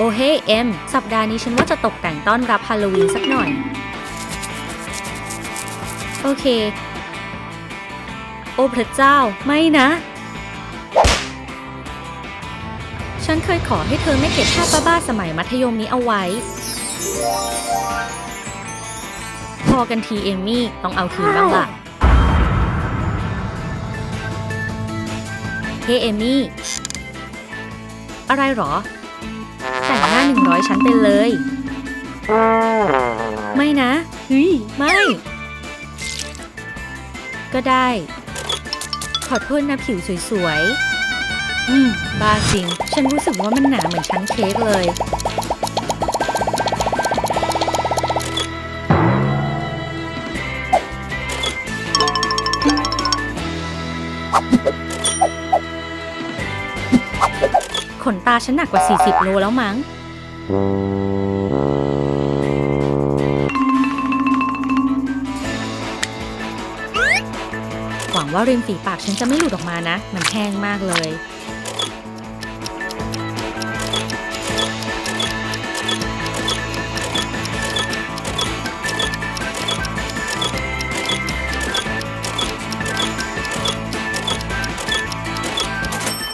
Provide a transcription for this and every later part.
โอเฮเอ็มสัปดาห์นี้ฉันว่าจะตกแต่งต้อนรับฮาโลวีนสักหน่อย โอเค โอ้พระเจ้าไม่นะ ฉันเคยขอให้เธอไม่เก็บภาพบ้าๆสมัยมัธยมนี้เอาไว้ พอกันทีเอมมี่ ต้องเอาคืนบ้างล่ะเฮ้เอมมี่ อะไรหรอ แต่งหนึ่งร้อยชั้นไปเลย ไม่นะเฮ้ยไม่ ก็ได้ ขอโทษนะผิวสวยๆ อืม บ้าจริง ฉันรู้สึกว่ามันหนาเหมือนชั้นเค้กเลย ขนตาฉันหนักกว่า 40 โลแล้วมั้ง หวังว่าริมฝีปากฉันจะไม่หลุดออกมานะ มันแห้งมากเลย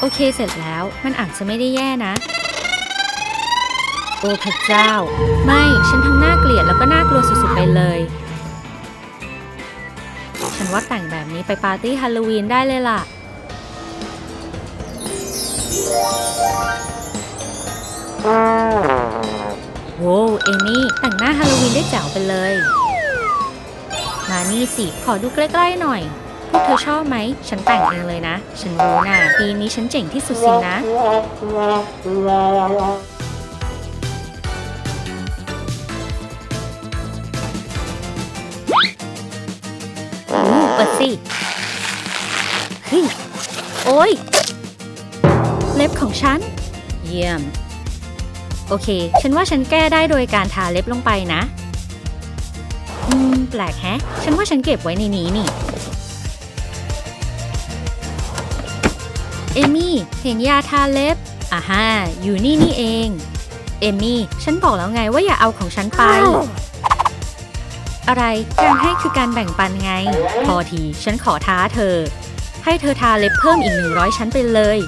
โอเคเสร็จแล้วมันอาจจะไม่ได้แย่นะ อ้พระเจ้า ไม่ฉันทั้งน่าเกลียดแล้วก็น่ากลัวสุดๆไปเลย ฉันว่าแต่งแบบนี้ไปปาร์ตี้ฮาโลวีนได้เลยล่ะ โว้วเอมี่แต่งหน้าฮาโลวีนได้แจ๋วไปเลย มานี่สิ ขอดูใกล้ๆหน่อย พวกเธอชอบไหม ฉันแต่งเองเลยนะ ฉันรู้นะปีนี้ฉันเจ๋งที่สุดสินะ สิเฮ้ยโอ้ย เล็บของฉัน เยี่ยม โอเค ฉันว่าฉันแก้ได้โดยการทาเล็บลงไปนะ อืม แปลกแฮะ ฉันว่าฉันเก็บไว้ในนี้นี่ เอมี่ เห็นยาทาเล็บอ่าฮะอยู่นี่นี่เอง เอมี่ ฉันบอกแล้วไงว่าอย่าเอาของฉันไป อะไร การให้คือการแบ่งปันไง พอทีฉันขอท้าเธอ ให้เธอทาเล็บเพิ่มอีก100ชั้นไปเลย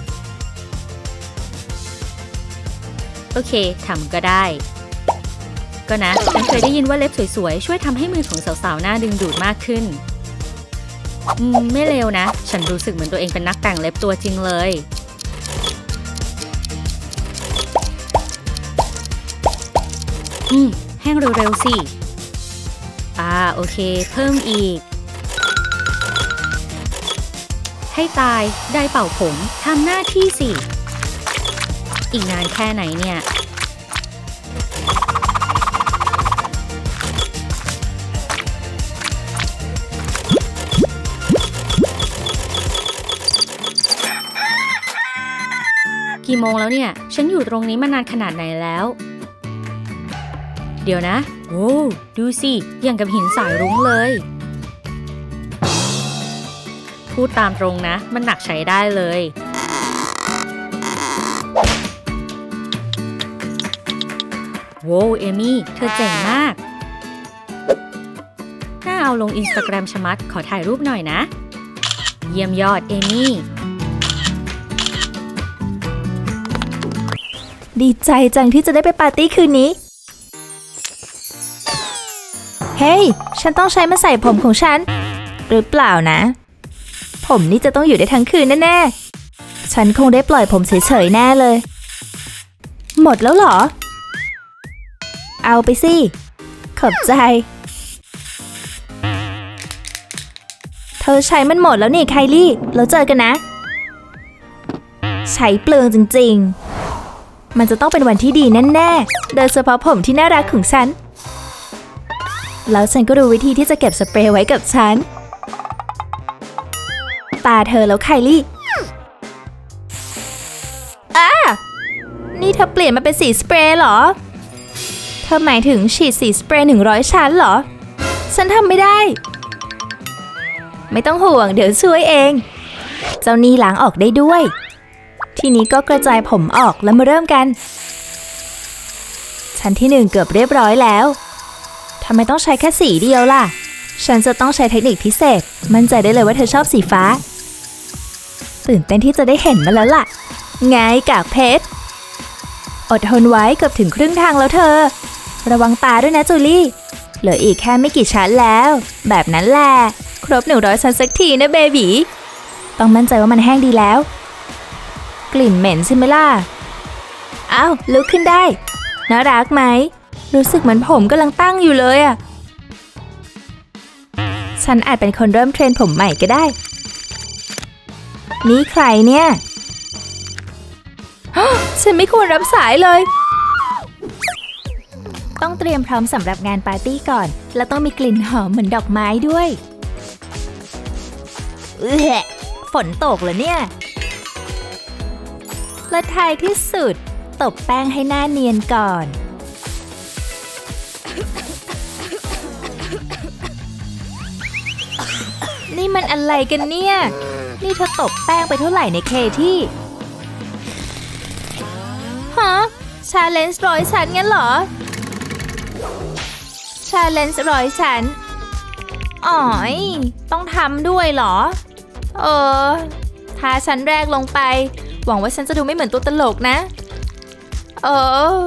โอเคทำก็ได้ ก็นะ ฉันเคยได้ยินว่าเล็บสวยๆ ช่วยทำให้มือของสาวๆ หน้าดึงดูดมากขึ้น อืม ไม่เลวนะ ฉันรู้สึกเหมือนตัวเองเป็นนักแต่งเล็บตัวจริงเลยอืม แห้งเร็วๆสิ อ่าโอเค เพิ่มอีก ให้ตายได้เป่าผมทำหน้าที่สิ อีกนานแค่ไหนเนี่ย กี่โมงแล้วเนี่ย ฉันอยู่ตรงนี้มานานขนาดไหนแล้ว เดี๋ยวนะ โอ้ดูสิอย่างกับหินสายรุ้งเลย พูดตามตรงนะ มันหนักใช้ได้เลย โว้เอมี่ เธอเจ๋งมาก น่าเอาลงอินสตาแกรมชมัด ขอถ่ายรูปหน่อยนะ เยี่ยมยอดเอมี่ดีใจจังที่จะได้ไปปาร์ตี้คืนนี้ เฮ้ย ฉันต้องใช้มาใส่ผมของฉัน หรือเปล่านะ ผมนี่จะต้องอยู่ได้ทั้งคืนแน่ๆ ฉันคงได้ปล่อยผมเฉยๆ แน่เลย หมดแล้วเหรอ เอาไปสิ ขอบใจ เธอใช้มันหมดแล้วนี่ไคลี่ แล้วเจอกันนะ ใช้เปลืองจริงๆ มันจะต้องเป็นวันที่ดีแน่ๆ โดยเฉพาะผมที่น่ารักของฉัน แล้วฉันก็รู้วิธีที่จะเก็บสเปรย์ไว้กับฉัน ตาเธอแล้วไคลี่อ้านี่เธอเปลี่ยนมาเป็นสีสเปรย์เหรอ เธอหมายถึงฉีดสีสเปรย์หนึ่งร้อยชั้นเหรอ ฉันทำไม่ได้ ไม่ต้องห่วงเดี๋ยวช่วยเอง เจ้านี่ล้างออกได้ด้วย ทีนี้ก็กระจายผมออกแล้วมาเริ่มกัน ชั้นที่หนึ่งเกือบเรียบร้อยแล้ว ทำไมต้องใช้แค่สีเดียวล่ะ ฉันจะต้องใช้เทคนิคพิเศษ มั่นใจได้เลยว่าเธอชอบสีฟ้า ตื่นเต้นที่จะได้เห็นมันแล้วล่ะ ไงกากเพชร อดทนไว้เกือบถึงครึ่งทางแล้วเธอ ระวังตาด้วยนะจูลี่ เหลืออีกแค่ไม่กี่ชั้นแล้ว แบบนั้นแหละ ครบหนึ่งร้อยชั้นสักทีนะเบบีต้องมั่นใจว่ามันแห้งดีแล้ว กลิ่นเหม็นใช่ไหมล่ะ อ้าวลุกขึ้นได้ น่ารักไหม รู้สึกเหมือนผมกำลังตั้งอยู่เลยอะฉันอาจเป็นคนเริ่มเทรนผมใหม่ก็ได้ นี่ใครเนี่ย ฉันไม่ควรรับสายเลย ต้องเตรียมพร้อมสำหรับงานปาร์ตี้ก่อน แล้วต้องมีกลิ่นหอมเหมือนดอกไม้ด้วยเอื้อฝนตกเหรอเนี่ย และท้ายที่สุด ตบแป้งให้หน้าเนียนก่อน นี่มันอะไรกันเนี่ย นี่เธอตบแป้งไปเท่าไหร่ในเคที่ ฮะ ชาเลนจ์ร้อยชั้นงั้นเหรอ ชาเลนจ์ร้อยชั้นอ๋อยต้องทำด้วยเหรอ เออทาชั้นแรกลงไป หวังว่าฉันจะดูไม่เหมือนตัวตลกนะ เออ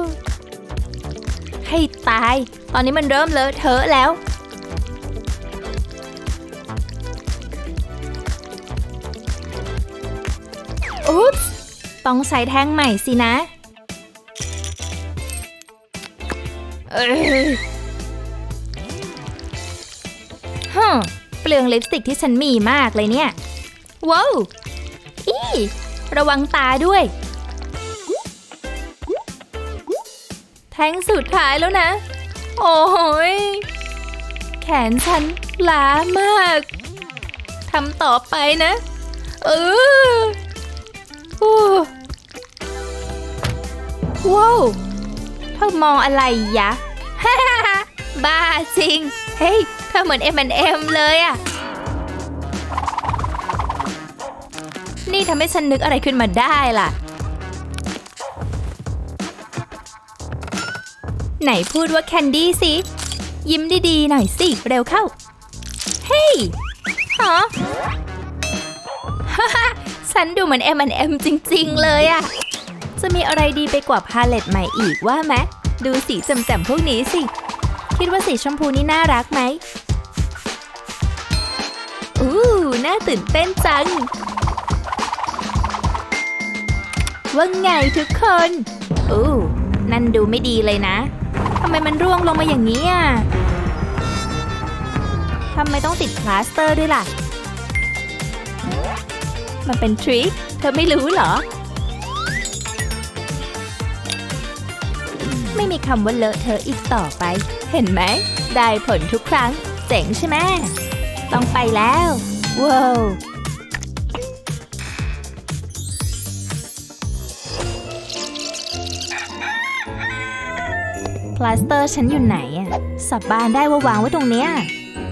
ให้ตาย ตอนนี้มันเริ่มเลอะเทอะแล้ว อุ๊บต้องใช้แท่งใหม่สินะเฮึเปลืองลิปสติกที่ฉันมีมากเลยเนี่ย ว้าว อีระวังตาด้วย แท่งสุดท้ายแล้วนะ โอ้ยแขนฉันล้ามาก ทำต่อไปนะ เออ ว้าว เธอมองอะไรยะ บ้าจริง เฮ้ย เธอเหมือน M&M เลยอะนี่ทำให้ฉันนึกอะไรขึ้นมาได้ล่ะ ไหนพูดว่าแคนดี้สิ ยิ้มดีๆ หน่อยสิ เร็วเข้า เฮ้ยฮะ ฉันดูเหมือน M&M จริง ๆ เลยอะจะมีอะไรดีไปกว่าพาเลตใหม่อีกว่าไหมดูสีแจ่มๆพวกนี้สิ คิดว่าสีชมพูนี่น่ารักไหมอู้น่าตื่นเต้นจัง ว่าไงทุกคนอู้นั่นดูไม่ดีเลยนะทำไมมันร่วงลงมาอย่างนี้อะทำไมต้องติดพลาสเตอร์ด้วยล่ะ มันเป็นทริค เธอไม่รู้เหรอ ไม่มีคำว่าเลอะเธออีกต่อไป เห็นไหม ได้ผลทุกครั้ง เจ๋งใช่ไหม ต้องไปแล้ว ว้าวพลาสเตอร์ฉันอยู่ไหนอะสับบานได้ว่าวางไว้ตรงเนี้ย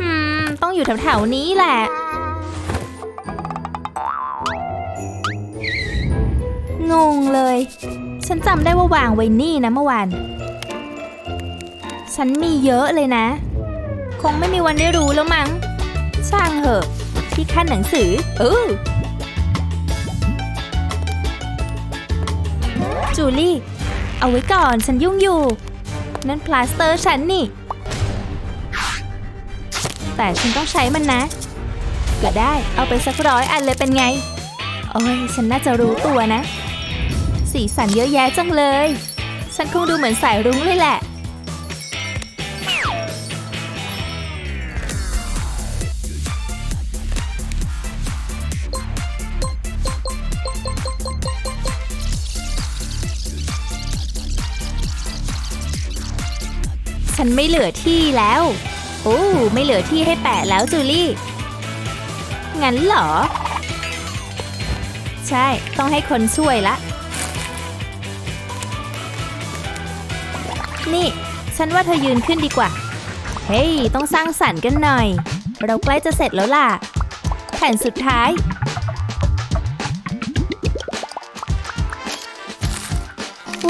อืม ต้องอยู่แถวๆนี้แหละ งงเลย ฉันจำได้ว่าวางไว้นี่นะเมื่อวาน ฉันมีเยอะเลยนะ คงไม่มีวันได้รู้แล้วมั้ง ช่างเหอะ ที่ขั้นหนังสือเออจูลี่ เอาไว้ก่อนฉันยุ่งอยู่ นั่นพลาสเตอร์ฉันนี่ แต่ฉันต้องใช้มันนะ ก็ได้เอาไปสักร้อยอันเลยเป็นไง โอ้ยฉันน่าจะรู้ตัวนะ สีสันเยอะแยะจังเลย ฉันคงดูเหมือนสายรุ้งเลยแหละ ฉันไม่เหลือที่แล้ว โอ้ไม่เหลือที่ให้แปะแล้วจูลี่ งั้นเหรอ ใช่ ต้องให้คนช่วยละ นี่ ฉันว่าเธอยืนขึ้นดีกว่า เฮ้ย ต้องสร้างสรรค์กันหน่อย เราใกล้จะเสร็จแล้วล่ะ แผ่นสุดท้าย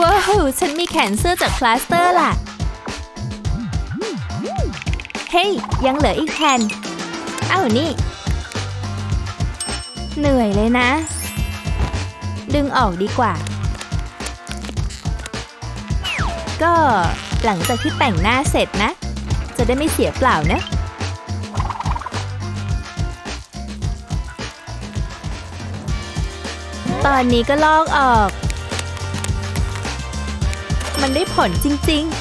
ว้าว ฉันมีแขนเสื้อจากพลาสเตอร์ล่ะ เฮ้ย ยังเหลืออีกแผ่น เอ้านี่ เหนื่อยเลยนะ ดึงออกดีกว่า ก็ หลังจากที่แต่งหน้าเสร็จนะ จะได้ไม่เสียเปล่านะ ตอนนี้ก็ลอกออก มันได้ผลจริง ๆ